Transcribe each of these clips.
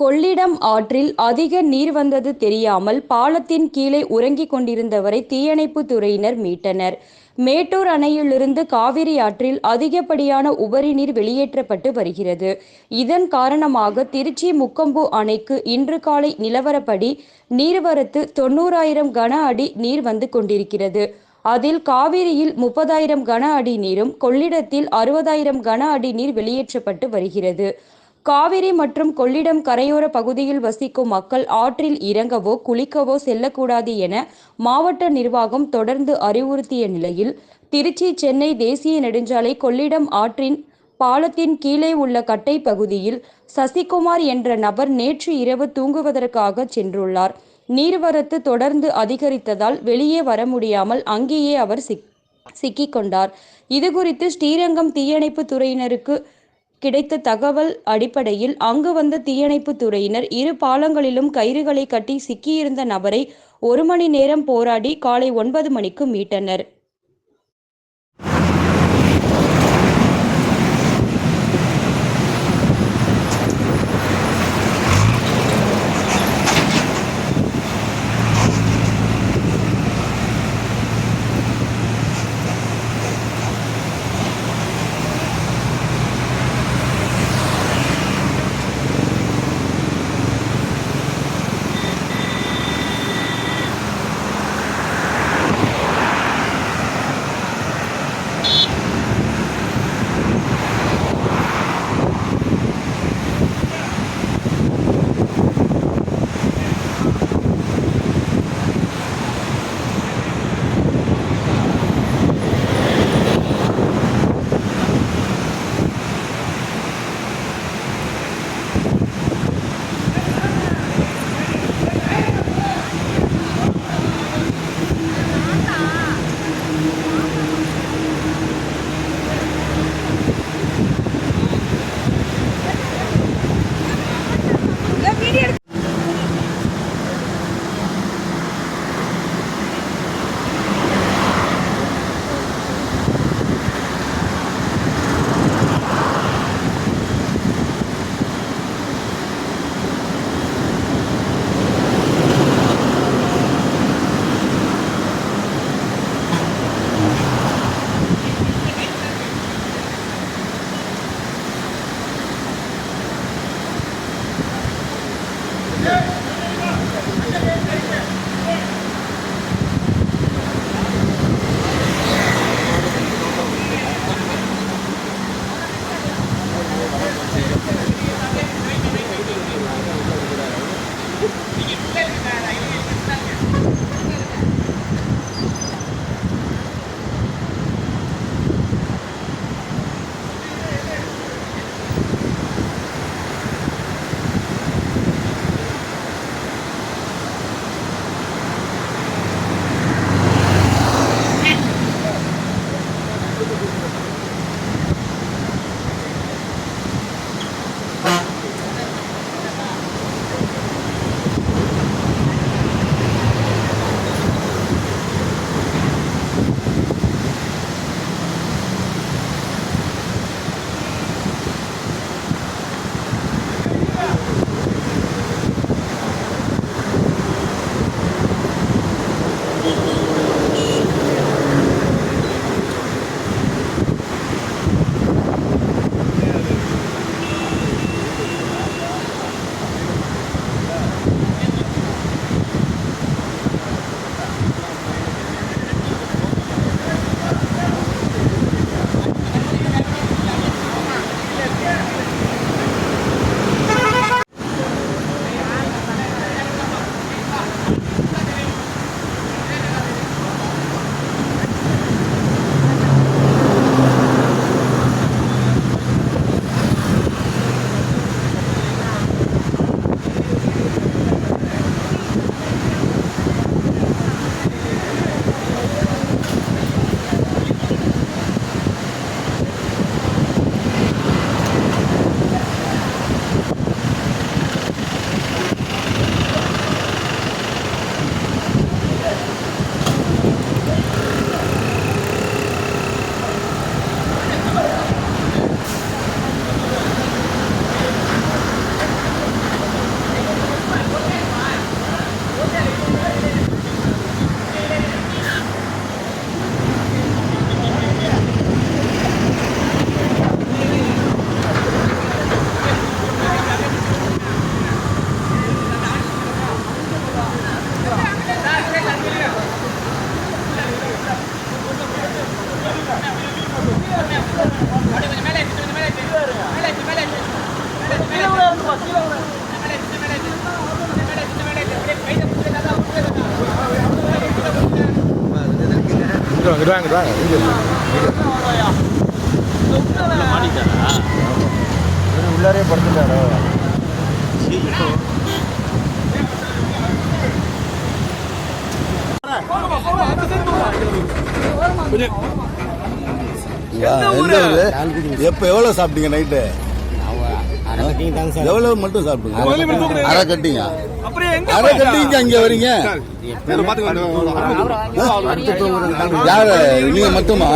கொள்ளிடம் ஆற்றில் அதிக நீர் வந்தது தெரியாமல் பாலத்தின் கீழே உறங்கிக் கொண்டிருந்தவரை தீயணைப்புத் துறையினர் மீட்டனர். மேட்டூர் அணையிலிருந்து காவிரி ஆற்றில் அதிகப்படியான உபரி நீர் வெளியேற்றப்பட்டு வருகிறது. இதன் காரணமாக திருச்சி முக்கொம்பு அணைக்கு இன்று காலை நிலவரப்படி நீர்வரத்து தொண்ணூறாயிரம் கன அடி நீர் வந்து கொண்டிருக்கிறது. அதில் காவிரியில் முப்பதாயிரம் கன அடி நீரும் கொள்ளிடத்தில் அறுபதாயிரம் கன அடி நீர் வெளியேற்றப்பட்டு வருகிறது. காவிரி மற்றும் கொள்ளிடம் கரையோர பகுதியில் வசிக்கும் மக்கள் ஆற்றில் இறங்கவோ குளிக்கவோ செல்லக்கூடாது என மாவட்ட நிர்வாகம் தொடர்ந்து அறிவுறுத்திய நிலையில் திருச்சி சென்னை தேசிய நெடுஞ்சாலை கொள்ளிடம் ஆற்றின் பாலத்தின் கீழே உள்ள கட்டை பகுதியில் சசிகுமார் என்ற நபர் நேற்று இரவு தூங்குவதற்காக சென்றுள்ளார். நீர்வரத்து தொடர்ந்து அதிகரித்ததால் வெளியே வர முடியாமல் அங்கேயே அவர் சிக் கொண்டார். இதுகுறித்து ஸ்ரீரங்கம் தீயணைப்பு துறையினருக்கு கிடைத்த தகவல் அடிப்படையில் அங்கு வந்த தீயணைப்பு துறையினர் இரு பாலங்களிலும் கயிறுகளை கட்டி சிக்கியிருந்த நபரை ஒரு மணி நேரம் போராடி காலை ஒன்பது மணிக்கு மீட்டனர். இங்கே வாங்க வாங்க இங்கே உள்ளாரே படுத்துட்டாரோ எப்ப எவ்வளவு சாப்பிட்டீங்க நைட்டு எவ்வளவு மட்டும் சாப்பிட்டீங்க அரை கட்டிங்க. அப்புறம் எங்க அரை கட்டிங்க அங்க வரீங்க. யாரு? நீங்க மட்டுமா?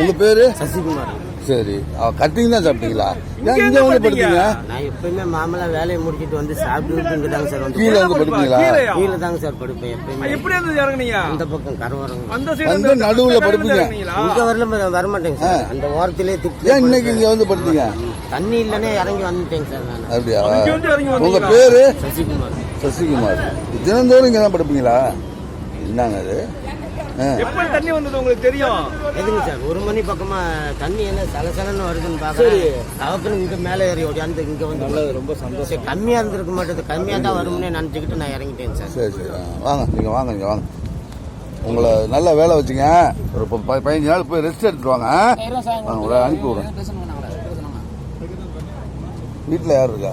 உங்க பேரு? சசிகுமார். சரி. கட்டிங் தான் சாப்பிட்டீங்களா? ஏன் இங்க வந்து படுத்தீங்க? நான் எப்பயுமே மாமலா வேலையை முடிச்சிட்டு வந்து சாப்பிட்டு இங்க தாங்க சார் வந்து கீழே வந்து படுப்பீங்களா? கீழே தாங்க சார் படுப்பேன் எப்பயுமே. எப்படி இருந்து இறங்குனீங்க? அந்த பக்கம் கரவரம் அந்த சைடு வந்து நடுவுல படுப்பீங்க. இங்க வரல ம- வரமாட்டேங்க சார். அந்த ஓரத்திலே திட்டு ஏன் இன்னைக்கு இங்க வந்து படுத்தீங்க? தண்ணி இல்லைன்னே இறங்கி வந்துட்டேங்க சார் நான். அப்படியா? உங்க? பேரு? சசிகுமார். சசிகுமார். தினந்தோறும் இங்க தான் படுப்பீங்களா? என்னங்க அது? ஆ. எப்ப தண்ணி வந்தது உங்களுக்கு தெரியும்? எதுங்க சார்? ஒரு மணி பக்கமா தண்ணி என்ன சலசலன்னு வருதுன்னு பாக்குறேன் தவக்கணும் இங்க மேலே ஏறி ஓடியாந்து இங்க வந்து ரொம்ப சந்தோஷம். கம்மியா இருந்திருக்க மாட்டேது. கம்மியா தான் வரும்னு நினைச்சுக்கிட்டு நான் இறங்கிட்டேன் சார். சரி சரி. வாங்க நீங்க வாங்க நீங்க வாங்க. உங்களை நல்லா வேலை வச்சுங்க. ஒரு பதினஞ்சு நாள் போய் ரெஸ்ட் எடுத்துட்டு வாங்க. ஆ? நான் உங்களை அனுப்பி விடுறேன். வீட்டில் யார் இருக்கா?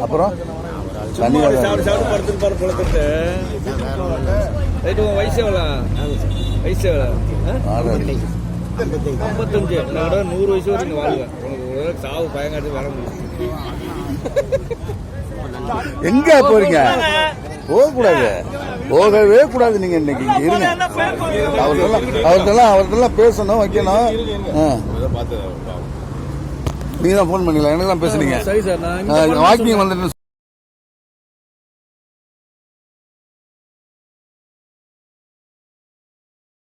அப்புறம்? வயசு எவ்வளோ? வயசு எவ்வளோ. ஐம்பத்தஞ்சு. நான் நூறு வயசு வரைக்கும் வாழ்வேன். உனக்கு சாவு பயங்காட்டி வர முடியும். எங்க போறீங்க? போகக்கூடாது. போகவே கூடாது நீங்க இன்னைக்கு. இங்க இருங்க. அவர்கிட்டலாம் அவர்கிட்டலாம் அவர்கிட்டலாம் பேசணும் வைக்கணும். ஆ. நீங்க தான் ஃபோன் பண்ணீங்களா எனக்கு தான் பேசுனீங்க சரி சார் நான் வாக்கிங் வந்துட்டு